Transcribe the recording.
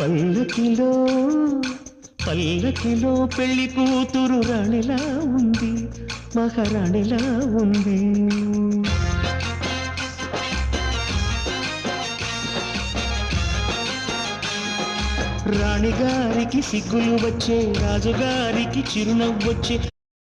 పల్లకిలో పల్లకిలో పెళ్ళి కూతురు రాణిలా ఉంది మహారాణిలా ఉంది. రాణిగారికి సిగ్గులు వచ్చే రాజుగారికి చిరునవ్వొచ్చే